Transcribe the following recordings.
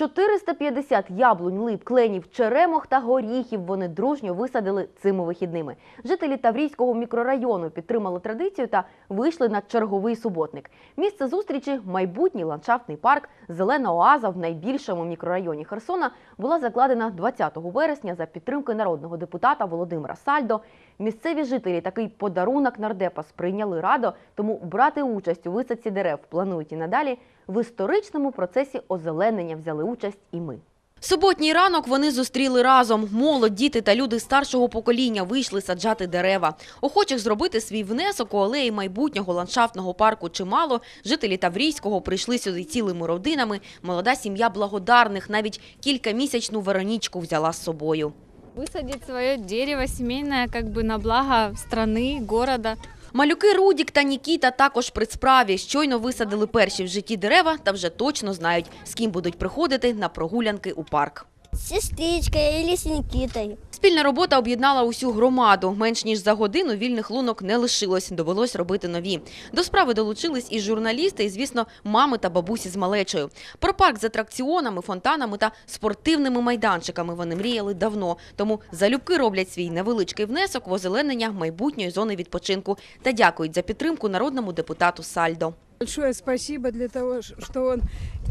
450 яблунь, лип, кленів, черемох та горіхів вони дружньо висадили цими вихідними. Жителі Таврійського мікрорайону підтримали традицію та вийшли на черговий суботник. Місце зустрічі майбутній ландшафтний парк Зелена Оаза в найбільшому мікрорайоні Херсона була закладена 20 вересня за підтримки народного депутата Володимира Сальдо. Місцеві жителі такий подарунок нардепа сприйняли радо, тому брати участь у висадці дерев планують і надалі В історичному процесі озеленення взяли участь і ми. Суботній ранок вони зустріли разом. Молодь, діти та люди старшого покоління вийшли саджати дерева. Охочих зробити свій внесок у алеї майбутнього ландшафтного парку чимало. Жителі Таврійського прийшли сюди цілими родинами. Молода сім'я благодарних навіть кількамісячну Веронічку взяла з собою. Высадить свое дерево семейное как бы на благо страны, города. Малюки Рудік та Нікіта також при справі. Щойно висадили перші в житті дерева та вже точно знають, з ким будуть приходити на прогулянки у парк. С сестричкой или с Никитой. Спільна робота об'єднала усю громаду. Менш ніж за годину вільних лунок не лишилось, довелось робити нові. До справи долучились і журналісти, і, звісно, мами та бабусі з малечою. Про парк з атракціонами, фонтанами та спортивними майданчиками вони мріяли давно. Тому залюбки роблять свій невеличкий внесок в озеленення майбутньої зони відпочинку та дякують за підтримку народному депутату Сальдо. Большое спасибо для того, ш- что он,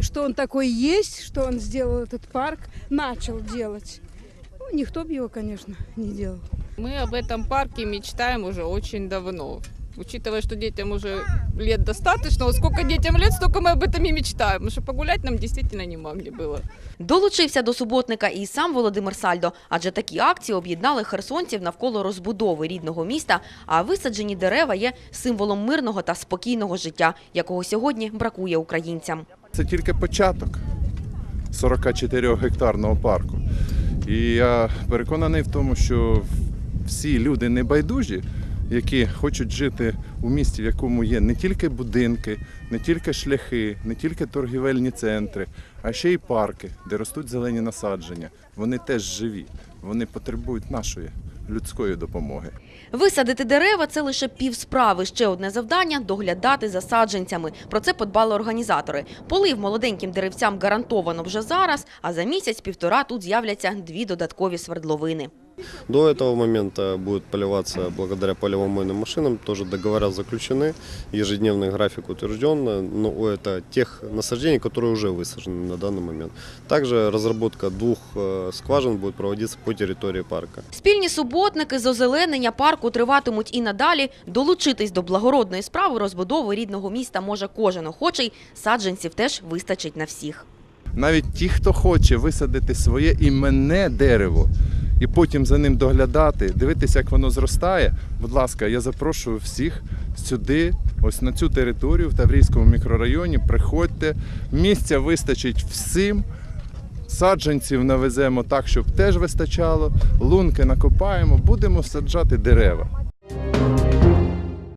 что он такой есть, что он сделал этот парк, начал делать. Ну, никто бы его, конечно, не делал. Мы об этом парке мечтаем уже очень давно. Учитывая, что детям уже лет достаточно, вот сколько детям лет, столько мы об этом и мечтаем. Потому что погулять нам действительно не могли было. Долучився до суботника і сам Володимир Сальдо, адже такі акції об'єднали херсонців навколо розбудови рідного міста, а висаджені дерева є символом мирного та спокійного життя, якого сьогодні бракує українцям. Це тільки початок 44 гектарного парку. І я переконаний в тому, що всі люди небайдужі, які хочуть жити у місті, в якому є не тільки будинки, не тільки шляхи, не тільки торгівельні центри, а ще й парки, де ростуть зелені насадження. Вони теж живі, вони потребують нашої людської допомоги. Висадити дерева це лише пів справи. Ще одне завдання доглядати за саджанцями. Про це подбали організатори. Полив молоденьким деревцям гарантовано вже зараз, а за місяць-півтора тут з'являться дві додаткові свердловини. До этого момента будет поливаться благодаря полевомойным машинам. Тоже договора заключены, ежедневный график утвержден, но это тех насаждений, которые уже высажены на данный момент. Также разработка двух э, скважин будет проводиться по территории парка. Спільні суботники з озеленення парку триватимуть і надалі. Долучитись до благородної справи розбудови рідного міста може кожен охочий. Саджанців теж вистачить на всіх. Навіть ті, хто хоче висадити своє іменне дерево і потім за ним доглядати, дивитися, як воно зростає. Будь ласка, я запрошую всіх сюди, ось на цю територію в Таврійському мікрорайоні. Приходьте, місця вистачить всім. Саджанців навеземо так, щоб теж вистачало. Лунки накопаємо, будемо саджати дерева.